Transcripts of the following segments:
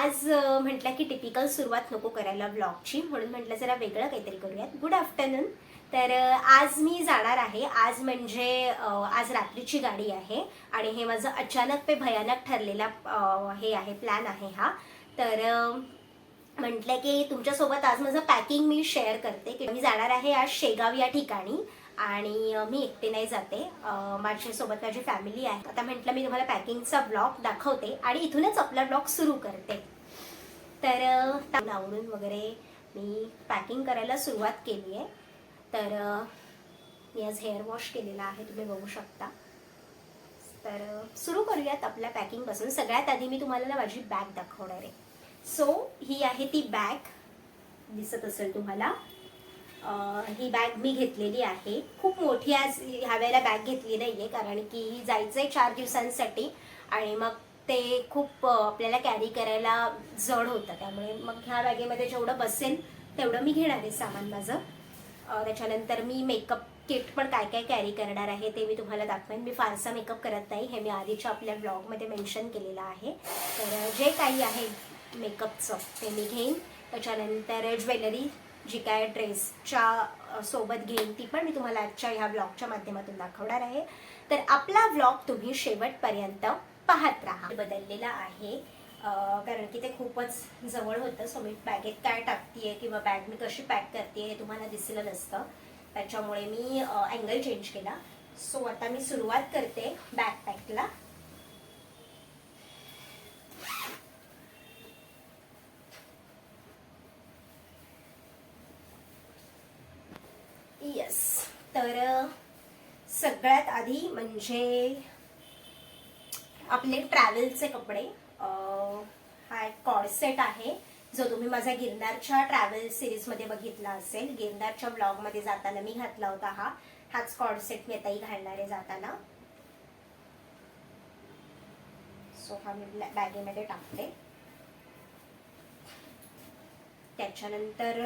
आज म्हटलं की टिपिकल सुरुवात नको करायला ब्लॉगची म्हणून म्हटलं जरा वेगळं काहीतरी करूयात. गुड आफ्टरनून तर आज मी जाणार आहे. आज म्हणजे आज रात्रीची गाडी आहे. आणि हे माझं अचानक पे भयानक ठरलेला हे आहे प्लॅन आहे हा. तर म्हटलं की तुमच्यासोबत आज माझं पॅकिंग मी शेअर करते. की मी जाणार आहे आज शेगाव या ठिकाणी. आणि मी एकटे नाही जाते. माझ्यासोबत माझी फॅमिली आहे. आता म्हटलं मी तुम्हाला पॅकिंगचा ब्लॉग दाखवते आणि इथूनच आपला ब्लॉग सुरू करते. तर अं, वगैरे मी पॅकिंग करायला सुरुवात केली आहे. तर मी आज हेअर वॉश केलेला आहे तुम्ही बघू शकता. तर सुरू करूयात आपल्या पॅकिंगपासून सगळ्यात आधी मी तुम्हाला माझी बॅग दाखवणार आहे. सो ही आहे ती बॅग. दिसत असेल तुम्हाला. ही बॅग मी घेतलेली आहे. खूप मोठी आज ह्या वेळेला बॅग घेतली आहे कारण की जायचं आहे चार दिवसांसाठी आणि मग ते खूप आपल्याला कॅरी करायला जड होतं. त्यामुळे मग ह्या बॅगेमध्ये जेवढं बसेल तेवढं मी घेणार आहे सामान माझं. त्याच्यानंतर मी मेकअप किट पण काय काय कॅरी करणार आहे ते मी तुम्हाला दाखवेन. मी फारसा मेकअप करत नाही हे मी आधीच्या आपल्या ब्लॉगमध्ये मेन्शन केलेलं आहे. तर जे काही आहे मेकअपचं ते मी घेईन. त्याच्यानंतर ज्वेलरी जी काय ड्रेसच्या सोबत घेईन ती पण मी तुम्हाला आजच्या ह्या ब्लॉगच्या माध्यमातून दाखवणार आहे. तर आपला ब्लॉग तुम्ही शेवटपर्यंत पाहत राहा. बदललेला आहे. कारण की ते खूपच जवळ होतं. सो मी बॅगेत काय टाकतीये किंवा बॅग मी कशी पॅक करते हे तुम्हाला दिसलं नसतं. त्याच्यामुळे मी अँगल चेंज केला. सो आता मी सुरुवात करते बॅग पॅकला येस तर सगळ्यात आधी म्हणजे आपले ट्रॅव्हलचे कपडे. हा एक कॉडसेट आहे जो तुम्ही माझ्या गिरनारच्या ट्रॅव्हल सिरीजमध्ये बघितला असेल. गिरनारच्या ब्लॉगमध्ये जाताना मी घातला होता हा. हाच कॉडसेट मी आताही घालणार आहे जाताना. सो हा मी बॅगेमध्ये टाकते. त्याच्यानंतर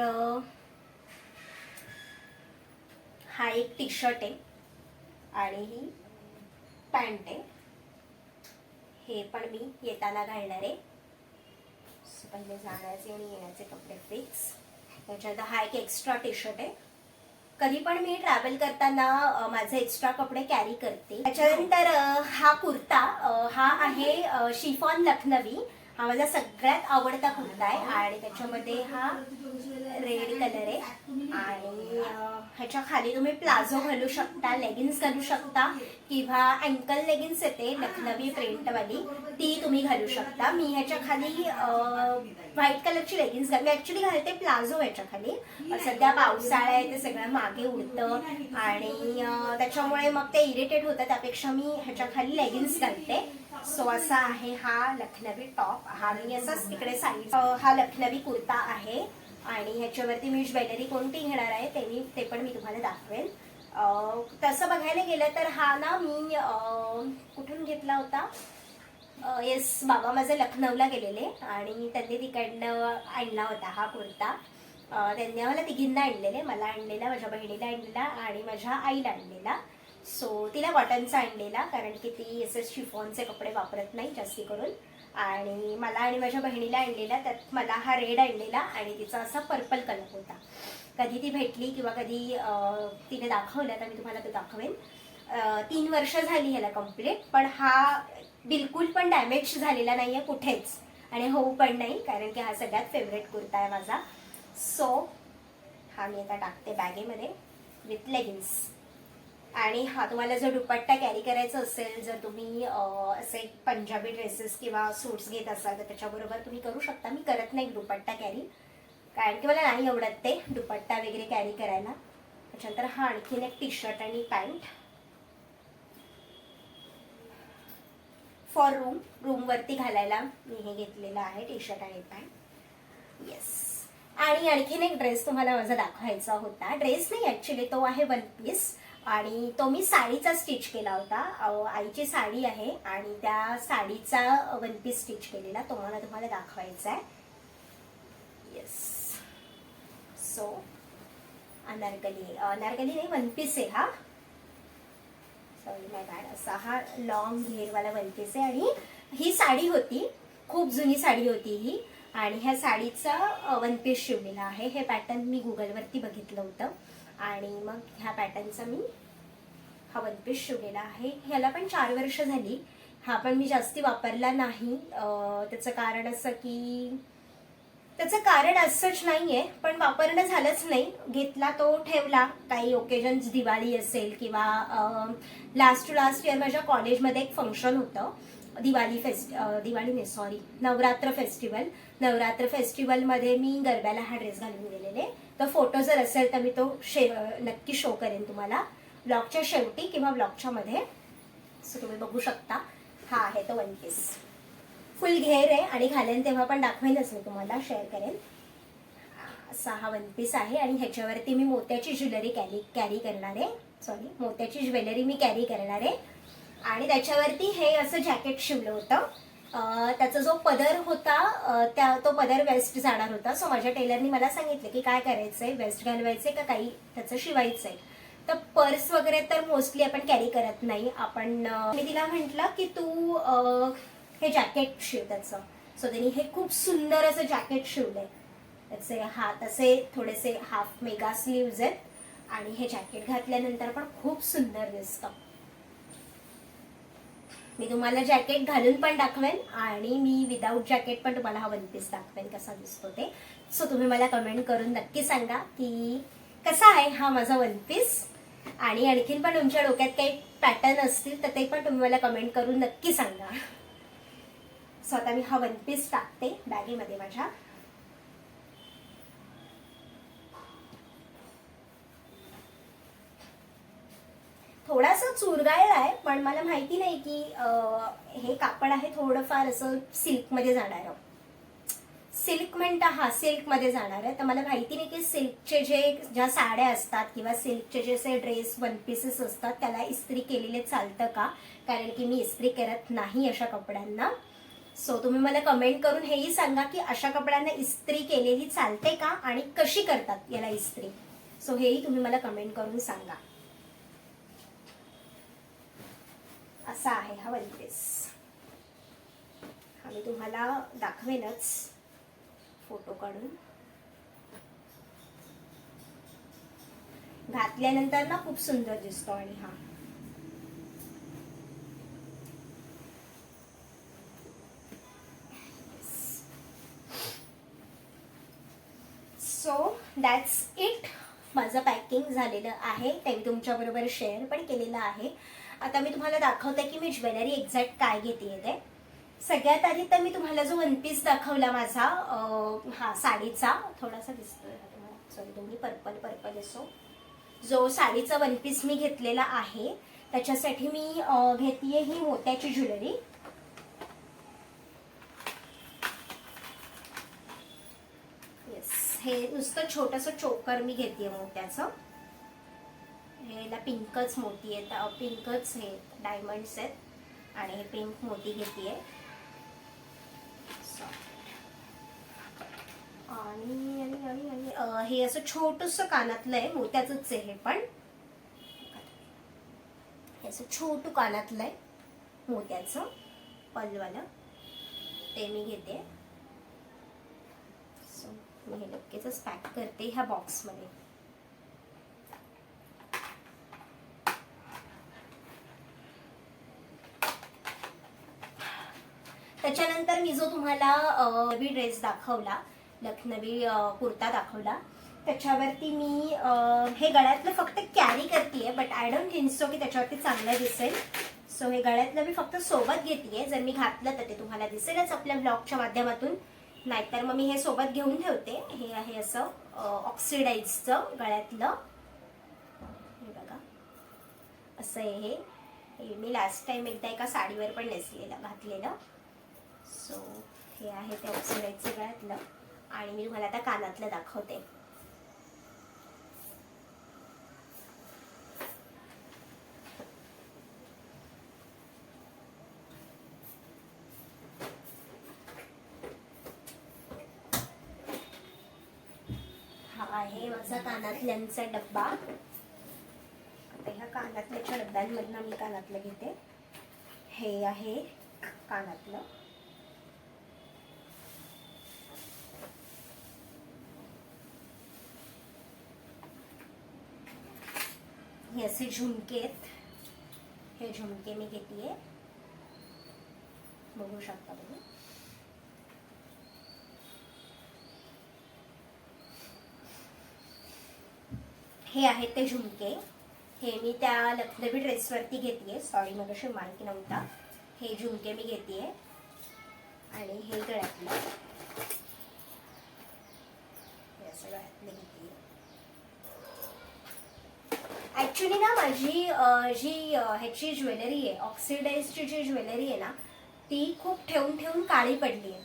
हा एक टी शर्ट आहे आणि ही पॅन्ट आहे. हे पण मी येताना घालणार आहे. पहिले जाण्याचे आणि येण्याचे कपडे फिक्स त्याच्यानंतर हा एक एक्स्ट्रा टी शर्ट आहे. कधी पण मी ट्रॅव्हल करताना माझे एक्स्ट्रा कपडे कॅरी करते. त्याच्यानंतर हा कुर्ता हा आहे शिफॉन लखनवी. हा माझा सगळ्यात आवडता कुर्ता आहे. आणि त्याच्यामध्ये हा रेड कलर आहे. आणि ह्याच्या खाली तुम्ही प्लाझो घालू शकता लेगिन्स घालू शकता किंवा अँकल लेगिन्स येते लखनवी प्रिंटवाली ती तुम्ही घालू शकता. मी ह्याच्या खाली व्हाईट कलरची लेगिन्स घाल मी ॲक्च्युली घालते प्लाझो ह्याच्या खाली सध्या पावसाळा आहे ते सगळं मागे उडतं. आणि त्याच्यामुळे मग ते इरिटेट होतं. त्यापेक्षा मी ह्याच्या खाली लेगिन्स घालते. सो असा आहे हा लखनवी टॉप हा मी असाच तिकडे साईड हा लखनवी कुर्ता आहे. आणि ह्याच्यावरती मी ज्वेलरी कोणती घेणार आहे ते मी ते पण मी तुम्हाला दाखवेन. तसं बघायला गेलं तर हा ना मी कुठून घेतला होता? येस बाबा माझे लखनौला गेलेले आणि त्यांनी तिकडनं आणला होता हा कुर्ता. त्यांनी आम्हाला तिघींना आणलेले मला आणलेला माझ्या बहिणीला आणलेला आणि माझ्या आईला आणलेला. सो तिला कॉटनचा आणलेला कारण की ती असे शिफॉनचे कपडे वापरत नाही जास्ती करून. आणि मला आणि माझ्या बहिणीला आणलेला त्यात मला हा रेड आणलेला आणि तिचा असा पर्पल कलर होता. कधी ती भेटली किंवा कधी तिने दाखवलं तर मी तुम्हाला तो दाखवेन. तीन वर्ष झाली ह्याला कंप्लीट पण हा बिलकुल पण डॅमेज झालेला नाही आहे कुठेच. आणि होऊ पण नाही कारण की हा सगळ्यात फेवरेट कुर्ता आहे माझा. सो हा मी आता टाकते बॅगेमध्ये विथ लेगिन्स आणि हा तुम्हाला जर दुपट्टा कॅरी करायचा असेल जर तुम्ही असे पंजाबी ड्रेसेस किंवा सूट्स घेत असाल तर त्याच्याबरोबर तुम्ही करू शकता. मी करत नाही दुपट्टा कॅरी कारण की मला नाही आवडत ते दुपट्टा वगैरे कॅरी करायला. त्याच्यानंतर हा आणखीन एक टी शर्ट आणि पॅन्ट फॉर रूम रूमवरती घालायला मी हे घेतलेलं आहे टी शर्ट आणि पॅन्ट येस आणि आणखीन एक ड्रेस तुम्हाला माझा दाखवायचा होता. ड्रेस नाही ॲक्च्युली तो आहे वन पीस आणि तो मी साडीचा स्टिच केला होता. आईची साडी आहे आणि त्या साडीचा वन पीस स्टिच केलेला. तो मला तुम्हाला दाखवायचा आहे. येस सो अनारकली अनारकली नाही वन पीस आहे हा. सॉरी माय बॅड असा हा लॉंग घेरवाला वन पीस आहे. आणि ही साडी होती. खूप जुनी साडी होती ही. आणि ह्या साडीचा वन पीस शिवलेला आहे. हे पॅटर्न मी गुगलवरती बघितलं होतं. आणि मग ह्या पॅटर्नचा मी हा वन पीस शिवलेला आहे. ह्याला पण चार वर्ष झाली. हा पण मी जास्ती वापरला नाही. त्याचं कारण असं की त्याचं कारण असंच नाही आहे पण वापरणं झालंच नाही. घेतला तो ठेवला. काही ओकेजन्स दिवाळी असेल किंवा लास्ट टू लास्ट इयर माझ्या कॉलेजमध्ये एक फंक्शन होतं. दिवाळी फेस्ट दिवाळी नाही सॉरी नवरात्र फेस्टिवल नवरात्र फेस्टिवलमध्ये मी गरब्याला हा ड्रेस घालून गेलेले. तर फोटो जर असेल तर मी तो शे नक्की शो करेन तुम्हाला. ब्लॉगच्या शेवटी किंवा ब्लॉगच्या मध्ये. सो तुम्ही बघू शकता. हा आहे तो वन पीस फुल घेर आहे आणि घालेन तेव्हा पण दाखवेनच मी तुम्हाला शेअर करेन. असा हा वन पीस आहे आणि ह्याच्यावरती मी मोत्याची ज्वेलरी कॅरी कॅरी करणार आहे. सॉरी मोत्याची ज्वेलरी मी कॅरी करणार आहे. आणि त्याच्यावरती हे असं जॅकेट शिवलं होतं. त्याचा जो पदर होता त्या तो पदर वेस्ट जाणार होता. सो माझ्या टेलरनी मला सांगितलं की काय करायचंय वेस्ट घालवायचंय का काही त्याचं शिवायचंय. तर पर्स वगैरे तर मोस्टली आपण कॅरी करत नाही. आपण मी तिला म्हटलं की तू हे जॅकेट शिव त्याचं. सो त्यांनी हे खूप सुंदर असं जॅकेट शिवलंय. त्याचे हात असे थोडेसे हाफ मेगा स्लीव्ज आहेत. आणि हे जॅकेट घातल्यानंतर पण खूप सुंदर दिसतं. मी तुम्हाला जॅकेट घालून पण दाखवेन आणि मी विदाऊट जॅकेट पण तुम्हाला हा वन पीस दाखवेन कसा दिसतो ते. सो तुम्ही मला कमेंट करून नक्की सांगा की कसा आहे हा माझा वन पीस आणि आणखीन पण तुमच्या डोक्यात काही पॅटर्न असतील तर ते पण तुम्ही मला कमेंट करून नक्की सांगा. सो आता मी हा वन पीस टाकते बॅगेमध्ये माझ्या. थोडासा चुरगाळला आहे पण मला माहिती नाही की हे कापड आहे थोडंफार असं सिल्कमध्ये जाणार. सिल्क म्हणता हा सिल्कमध्ये जाणार. आहे तर मला माहिती नाही की सिल्कचे जे ज्या साड्या असतात किंवा सिल्कचे जे असे ड्रेस वन पीसेस असतात त्याला इस्त्री केलेले चालतं का? कारण की मी इस्त्री करत नाही अशा कपड्यांना. सो तुम्ही मला कमेंट करून हेही सांगा की अशा कपड्यांना इस्त्री केलेली चालते का आणि कशी करतात याला इस्त्री? सो हेही तुम्ही मला कमेंट करून सांगा. असा आहे हा वन पीस हा मी तुम्हाला दाखवेनच फोटो काढून. घातल्यानंतर ना खूप सुंदर दिसतो आणि हा. सो दॅट्स इट माझं पॅकिंग झालेलं आहे. ते मी तुमच्याबरोबर शेअर पण केलेलं आहे. आता मी तुम्हाला दाखवते की मी ज्वेलरी एक्झॅक्ट काय घेते ते. सगळ्यात आधी तर मी तुम्हाला जो वन पीस दाखवला माझा हा साडीचा थोडासा दिसतोय सॉरी दोन्ही पर्पल पर्पल असो. जो साडीचा वन पीस मी घेतलेला आहे त्याच्यासाठी मी घेतीये ही मोत्याची ज्वेलरी. येस हे नुसतं छोटंसं चोकर मी घेते मोत्याचं. ह्याला पिंकच मोती आहेत. पिंकच हे डायमंड्स आहेत. आणि हे पिंक मोती घेते आणि आणि आणि आणि हे असं छोटस कानातलं आहे. मोत्याचंच आहे हे पण. हे असं छोटू कानातलं आहे मोत्याचं. पलवालं. ते मी घेते. सो मी हे लगेचच पॅक करते ह्या बॉक्समध्ये त्याच्यानंतर मी जो तुम्हाला नवी ड्रेस दाखवला लखनवी कुर्ता दाखवला त्याच्यावरती मी हे गळ्यातलं फक्त कॅरी करते but I don't think so की त्याच्यावरती चांगलं दिसेल. सो हे गळ्यातलं मी फक्त सोबत घेते जर मी घातलं तर ते तुम्हाला दिसेलच आपल्या ब्लॉगच्या माध्यमातून. नाहीतर मग मी हे सोबत घेऊन ठेवते. हे आहे असं ऑक्सिडाईजचं गळ्यातलं. हे बघा. असं आहे हे. हे मी लास्ट टाइम एकदा एका साडीवर पण नेसलेलं घातलेलं. सो हे आहे ते ऑक्सिडाईजचं गळ्यातलं आणि मी तुम्हाला आता कानातलं दाखवते. हा आहे माझा कानातल्यांचा डब्बा. आता ह्या कानातल्याच्या डब्यांमधनं मी कानातलं घेते. हे आहे कानातलं. हे असे झुमके आहेत हे झुमके मी घेते बघू शकता तुम्ही हे आहेत ते झुमके। हे मी त्या लखनवी ड्रेसवरती घेते सॉरी मग अशी माईक नव्हता. हे झुमके मी घेते आणि हे गळ्यातलं हे असं गळ्यातलं ॲक्च्युली ऍक्च्युली ना माझी जी ह्याची ज्वेलरी आहे ऑक्सिडाईजची जी ज्वेलरी आहे ना ती खूप ठेवून ठेवून काळी पडली आहे.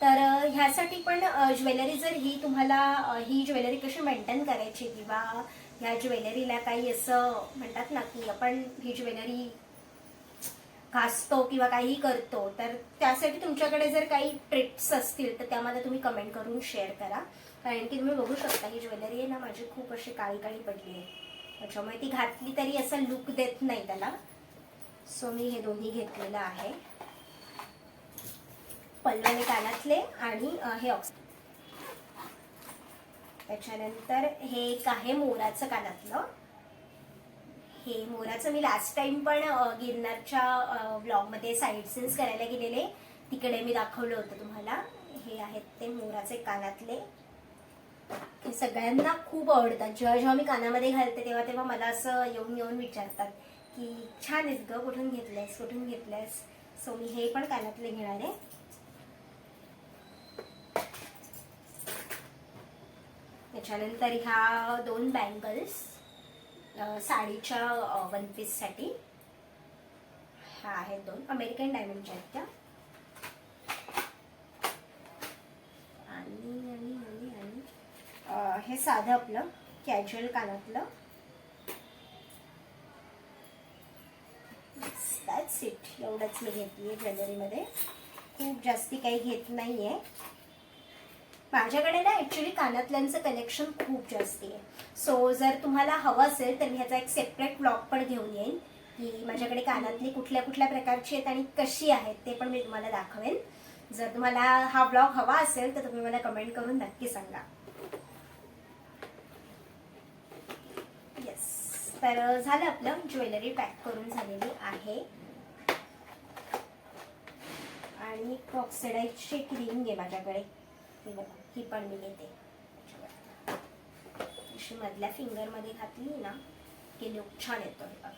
तर ह्यासाठी पण ज्वेलरी जर ही तुम्हाला ही ज्वेलरी कशी मेंटेन करायची किंवा ह्या ज्वेलरीला काही असं म्हणतात ना की आपण ही ज्वेलरी घासतो किंवा काही करतो तर त्यासाठी तुमच्याकडे जर काही ट्रिप्स असतील तर त्यामध्ये तुम्ही कमेंट करून शेअर करा. कारण की तुम्ही बघू शकता ही ज्वेलरी आहे ना माझी खूप अशी काळी काळी पडली आहे. त्याच्यामुळे ती घातली तरी असं लुक देत नाही त्याला. सो मी हे दोन्ही घेतलेलं आहे. पल्लवने कानातले आणि हे ऑक्स त्याच्यानंतर हे एक आहे मोराचं कानातलं. हे मोराचं मी लास्ट टाइम पण गिरनारच्या ब्लॉगमध्ये साईड सीन्स करायला गेलेले. तिकडे मी दाखवलं होतं तुम्हाला. हे आहेत ते मोराचे कानातले. हे सगळ्यांना खूप आवडतात. जेव्हा जेव्हा मी कानामध्ये घालते तेव्हा तेव्हा मला असं येऊन येऊन विचारतात की छान आहेत ग कुठून घेतलंयस कुठून घेतलंयस? सो मी हे पण कानातले घेणार आहे. त्याच्यानंतर ह्या दोन बँगल्स साडीच्या वन पीससाठी ह्या आहेत दोन. अमेरिकन डायमंडच्या आहेत त्या आणि आणि आणि आणि अं, हे साधं आपलं कॅज्युअल कानातलं. दॅट्स इट एवढंच मी घेतली ज्वेलरीमध्ये. खूप जास्ती काही घेत नाही आहे माझ्याकडे ना ॲक्च्युली कानातल्यांचं कलेक्शन खूप जास्ती आहे. सो जर तुम्हाला हवं असेल तर मी ह्याचा एक सेपरेट ब्लॉग पण घेऊन येईन. की माझ्याकडे कानातली कुठल्या कुठल्या प्रकारची आहेत आणि कशी आहेत ते पण मी तुम्हाला दाखवेन. जर तुम्हाला हा ब्लॉग हवा असेल तर तुम्ही मला कमेंट करून नक्की सांगा येस तर झालं आपलं. ज्वेलरी पॅक करून झालेली आहे. आणि ऑक्सिडाईजची क्रीम घे माझ्याकडे. ही पण मी घेते. अशी मधल्या फिंगरमध्ये घातली ना की लुक छान येतो हे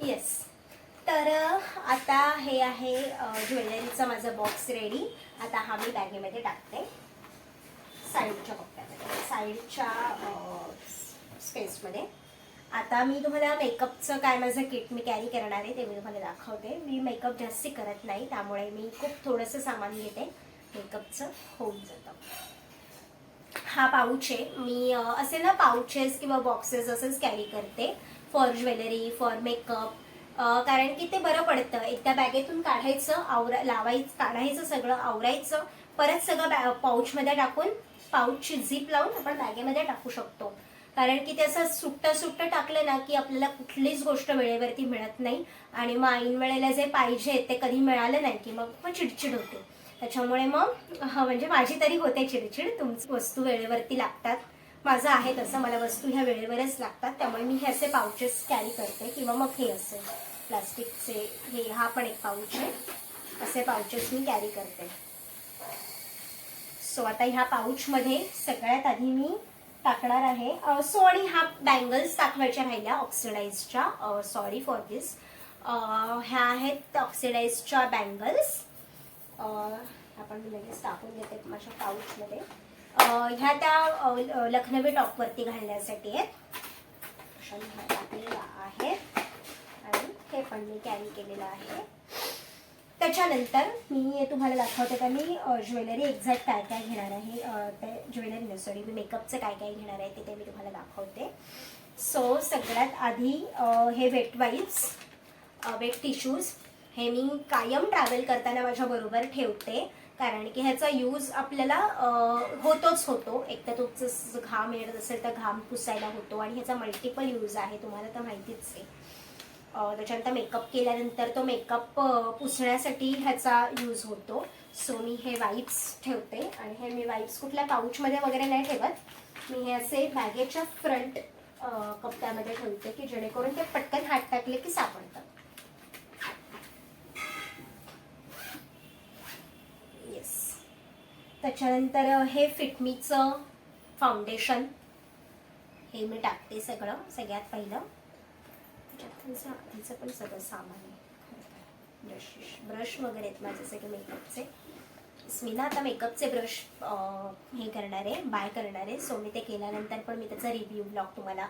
येस तर आता हे आहे ज्वेलरीचा माझा बॉक्स रेडी आता हा मी बॅगेमध्ये टाकते. साईडच्या कप्प्यामध्ये साईडच्या स्पेसमध्ये आता मी तुम्हाला मेकअपचं काय माझं किट मी कॅरी करणार आहे ते मी तुम्हाला दाखवते. मी मेकअप जास्ती करत नाही त्यामुळे मी खूप थोडंसं सामान घेते. मेकअपचं होऊन जातं. हा पाऊच आहे. मी असे ना पाऊचेस किंवा बॉक्सेस असंच कॅरी करते. फॉर ज्वेलरी फॉर मेकअप कारण की ते बरं पडतं. एकदा बॅगेतून काढायचं आवरा लावायचं काढायचं सगळं आवरायचं परत सगळं बॅ पाऊचमध्ये टाकून पाऊचची झीप लावून आपण बॅगेमध्ये टाकू शकतो. कारण की ते असं सुट्ट सुट्ट टाकलं ना की आपल्याला कुठलीच गोष्ट वेळेवरती मिळत नाही. आणि मग ऐन वेळेला जे पाहिजे ते कधी मिळालं नाही की मग मग चिडचिड होते. त्याच्यामुळे मग म्हणजे माझी तरी होते चिडचिड. तुमची वस्तू वेळेवरती लागतात. माझं आहे तसं मला वस्तू ह्या वेळेवरच लागतात. त्यामुळे मी हे असे पाऊचेस कॅरी करते किंवा मग हे असे प्लास्टिकचे हे हा पण एक पाऊच आहे. असे पाऊचेस मी कॅरी करते. सो आता ह्या पाऊचमध्ये सगळ्यात आधी मी टाकणार आहे. सो आणि हा बँगल्स दाखवायच्या राहिल्या ऑक्सिडाईजच्या सॉरी फॉर दिस ह्या आहेत ऑक्सिडाईजच्या बँगल्स आपण मी लगेच टाकून घेते माझ्या पाऊचमध्ये ह्या त्या लखनवी टॉपवरती घालण्यासाठी आहेत. अशा ह्या आहेत. आणि हे पण मी कॅरी केलेलं आहे. त्याच्यानंतर मी तुम्हाला दाखवते का मी ज्वेलरी एक्झॅक्ट काय काय घेणार आहे ते ज्वेलरी सॉरी मी मेकअपचं काय काय घेणार आहे ते ते मी तुम्हाला दाखवते. सो सगळ्यात आधी हे वेट वाईप्स वेट टिश्यूज हे मी कायम ट्रॅव्हल करताना माझ्या बरोबर ठेवते. कारण की ह्याचा यूज आपल्याला होतोच होतो. एक तर तुमचं घाम येत असेल तर घाम पुसायला होतो आणि ह्याचा मल्टिपल यूज आहे तुम्हाला तर माहितीच आहे. त्याच्यानंतर मेकअप केल्यानंतर तो मेकअप पुसण्यासाठी ह्याचा यूज होतो. सो मी हे वाईप्स ठेवते आणि हे मी वाईप्स कुठल्या पाऊचमध्ये वगैरे नाही ठेवत. मी हे असे बॅगेच्या फ्रंट कपड्यामध्ये ठेवते की जेणेकरून ते पटकन हात टाकले की सापडतं. येस त्याच्यानंतर हे फिटमीचं फाउंडेशन हे मी टाकते सगळं सगळ्यात पहिलं. त्याच्यात पण सगळं सामान आहे. ब्रश ब्रश वगैरे आहेत माझे सगळे मेकअपचे मी ना आता मेकअपचे ब्रश हे करणार आहे बाय करणार आहे. सो मी ते केल्यानंतर पण मी त्याचा रिव्ह्यू ब्लॉग तुम्हाला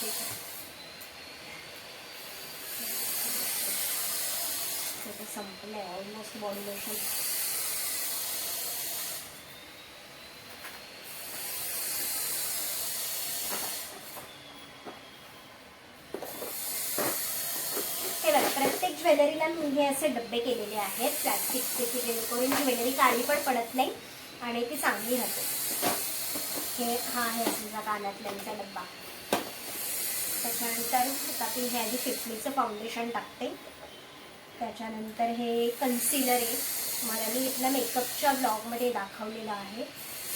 ठीक आहे. तर संपलं आहे ऑलमोस्ट बॉडी लोशन हे बघा प्रत्येक ज्वेलरीला मी हे असे डब्बे केलेले आहेत. प्लॅस्टिकचे की जेणेकरून ज्वेलरी काळी पण पडत नाही आणि ती चांगली राहते. हे हा आहे समजा कानातल्यांचा डब्बा. त्याच्यानंतर आता मी हे आधी फिटमीचं फाउंडेशन टाकते. त्याच्यानंतर हे कन्सिलर आहे. मला मी इथल्या मेकअपच्या ब्लॉगमध्ये दाखवलेला आहे.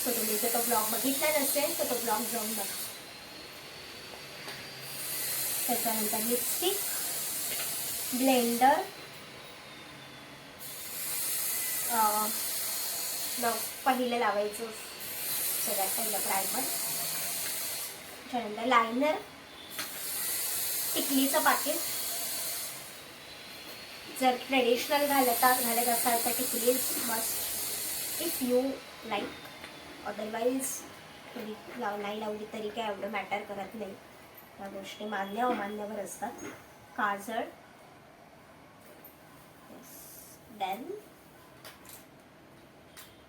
सो तुम्ही जर तो ब्लॉग बघितला नसेल तर तो ब्लॉग जाऊन बघा. त्याच्यानंतर लिपस्टिक ब्लेंडर मग पहिलं लावायचं सगळ्यात पहिलं प्रायमर त्याच्यानंतर लायनर टिकलीचं पाकिट. जर ट्रेडिशनल घालत घालत असाल तर टिकली must if you like otherwise तुम्ही लाव नाही लावली तरी काय एवढं मॅटर करत नाही. या गोष्टी मान्य अमान्यवर असतात. काजळ. देन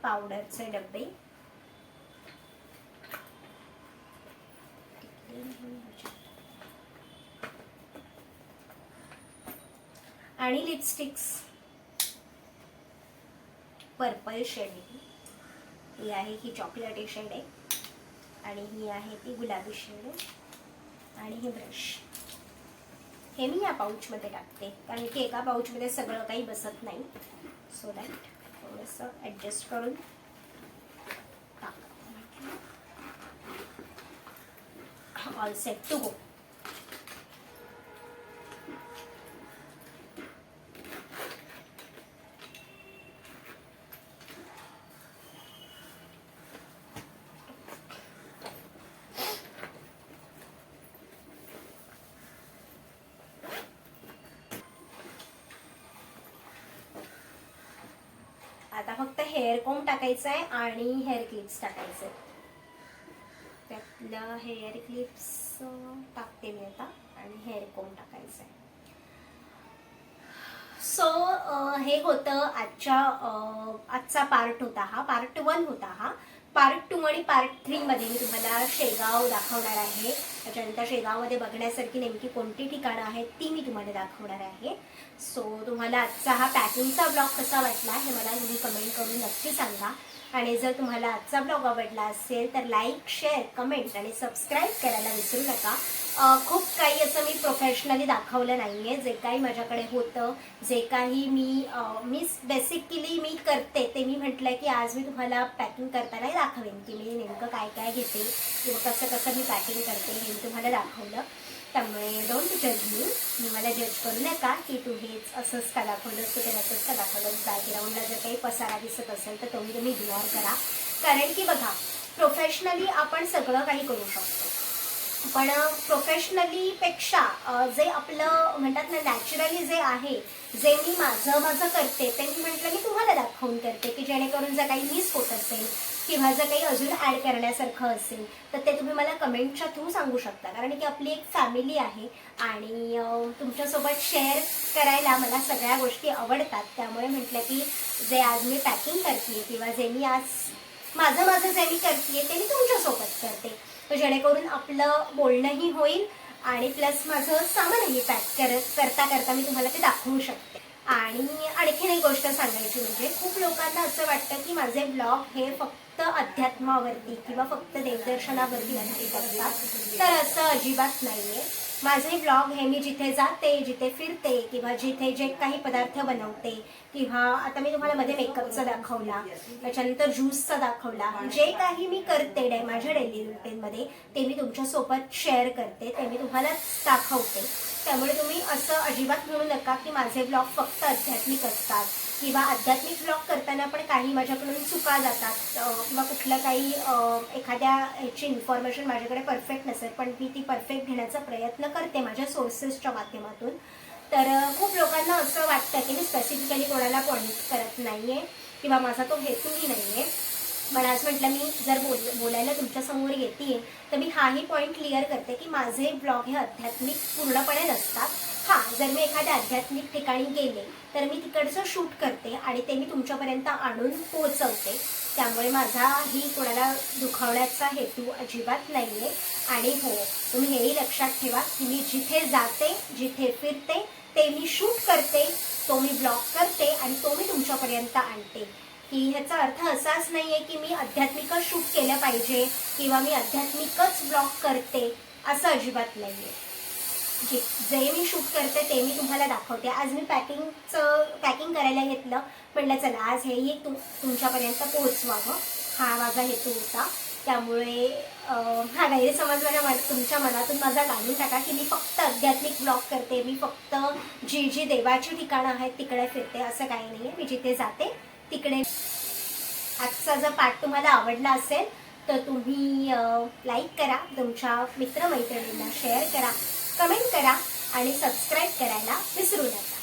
पावडरचे डबे. आणि लिपस्टिक्स पर्पल शेड ही आहे ही चॉकलेटी शेड आहे. आणि ही आहे ती गुलाबी शेड आहे. आणि हे ब्रश हे मी या पाऊचमध्ये टाकते. कारण की एका पाऊचमध्ये सगळं काही बसत नाही. सो दॅट थोडंसं ॲडजस्ट करून ऑल सेट टू गो आता फक्त टाकायचं आहे आणि हेअर क्लिप्स टाकायचे त्यातल्या हेअर क्लिप्स टाकते मी आता आणि हेअर कोम टाकायचं आहे सो हे होतं आजच्या आजचा पार्ट होता हा पार्ट वन होता हा. पार्ट टू आणि पार्ट थ्रीमध्ये मी तुम्हाला शेगाव दाखवणार आहे. त्याच्यानंतर शेगावमध्ये बघण्यासारखी नेमकी कोणती ठिकाणं आहेत ती मी तुम्हाला दाखवणार आहे. सो तुम्हाला आजचा हा पॅकिंगचा ब्लॉग कसा वाटला हे मला तुम्ही कमेंट करून नक्की सांगा. आणि जर तुम्हाला आजचा ब्लॉग आवडला असेल तर लाईक शेअर कमेंट आणि सबस्क्राईब करायला विसरू नका. खूप काही असं मी प्रोफेशनली दाखवलं नाही आहे जे काही माझ्याकडे होतं जे काही मी मी बेसिकली मी करते ते मी म्हटलं की आज मी तुम्हाला पॅकिंग करताना दाखवेन की मी नेमकं काय काय घेते किंवा कसं कसं मी पॅकिंग करते हे मी तुम्हाला दाखवलं. त्यामुळे डोंट जज मी मी मला जज करू नका की तू हेच असंच का दाखवलंस तू त्याला असंच का दाखवलंस बॅकग्राऊंडला जर काही पसारा दिसत असेल तर तुम्ही तुम्ही इग्नॉर करा. कारण की बघा प्रोफेशनली आपण सगळं काही करू शकतो. पण प्रोफेशनलीपेक्षा जे आपलं म्हणतात ना नॅचरली जे आहे जे मी माझं माझं करते ते मी म्हटलं मी तुम्हाला दाखवून करते की जेणेकरून जर काही मिस होत असेल किंवा जर काही अजून ॲड करण्यासारखं असेल तर ते तुम्ही मला कमेंटच्या थ्रू सांगू शकता. कारण की आपली एक फॅमिली आहे आणि तुमच्यासोबत शेअर करायला मला सगळ्या गोष्टी आवडतात. त्यामुळे म्हटलं की जे आज मी पॅकिंग करते किंवा जे मी आज माझं माझं जे मी करते ते मी तुमच्यासोबत करते. तर जेणेकरून आपलं बोलणंही होईल आणि प्लस माझं सामानही पॅक कर करता करता मी तुम्हाला ते दाखवू शकते. आणि आणखीन एक गोष्ट सांगायची म्हणजे खूप लोकांना असं वाटतं की माझे ब्लॉग हे फक्त फक्त अध्यात्मावरती किंवा फक्त देवदर्शनावरती आधारित असतात. तर असं अजिबात नाही आहे माझे ब्लॉग हे मी जिथे जाते जिथे फिरते किंवा जिथे जे काही पदार्थ बनवते किंवा आता मी तुम्हाला मध्ये मेकअपचा दाखवला त्याच्यानंतर ज्यूसचा दाखवला जे काही मी करते डे माझ्या डेली रुटीनमध्ये ते मी तुमच्यासोबत शेअर करते ते मी तुम्हाला दाखवते. त्यामुळे तुम्ही असं अजिबात म्हणू नका की माझे ब्लॉग फक्त आध्यात्मिक असतात. किंवा आध्यात्मिक ब्लॉग करताना पण काही माझ्याकडून चुका जातात किंवा कुठलं काही एखाद्या ह्याची इन्फॉर्मेशन माझ्याकडे परफेक्ट नसेल पण मी ती परफेक्ट घेण्याचा प्रयत्न करते माझ्या सोर्सेसच्या माध्यमातून. तर खूप लोकांना असं वाटतं की मी स्पेसिफिकली कोणाला पॉईंट करत नाही आहे किंवा माझा तो हेतूही नाही आहे पण आज म्हटलं मी जर बोल बोलायला तुमच्यासमोर येते तर मी हाही पॉईंट क्लिअर करते की माझे ब्लॉग हे आध्यात्मिक पूर्णपणे नसतात. हां जर मी एखाद्या आध्यात्मिक ठिकाणी गेले तर मी तिकडचं शूट करते आणि ते मी तुमच्यापर्यंत आणून पोहोचवते. त्यामुळे माझा ही कोणाला दुखावण्याचा हेतू अजिबात नाही आहे आणि हो तुम्ही हेही लक्षात ठेवा की मी जिथे जाते जिथे फिरते ते मी शूट करते तो मी ब्लॉग करते आणि तो मी तुमच्यापर्यंत आणते. की ह्याचा अर्थ असाच नाही आहे की मी आध्यात्मिकच शूट केलं पाहिजे किंवा मी आध्यात्मिकच ब्लॉग करते असं अजिबात नाही आहे जे जे मी शूट करते ते मी तुम्हाला दाखवते. आज मी पॅकिंगचं पॅकिंग करायला घेतलं. म्हटलं चला आज हेही तु तुमच्यापर्यंत पोहोचवावं. हा माझा हेतू होता. त्यामुळे हा गैरसमज माझ्या मन तुमच्या मनातून माझा घालून टाका की मी फक्त आध्यात्मिक ब्लॉग करते. मी फक्त जी जी देवाची ठिकाणं आहेत तिकडे फिरते असं काही नाही आहे मी जिथे जाते तिकडे. आजचा जर पाठ तुम्हाला आवडला असेल तर तुम्ही लाईक करा. तुमच्या मित्रमैत्रिणींना शेअर करा. कमेंट करा आणि सबस्क्राईब करायला विसरू नका.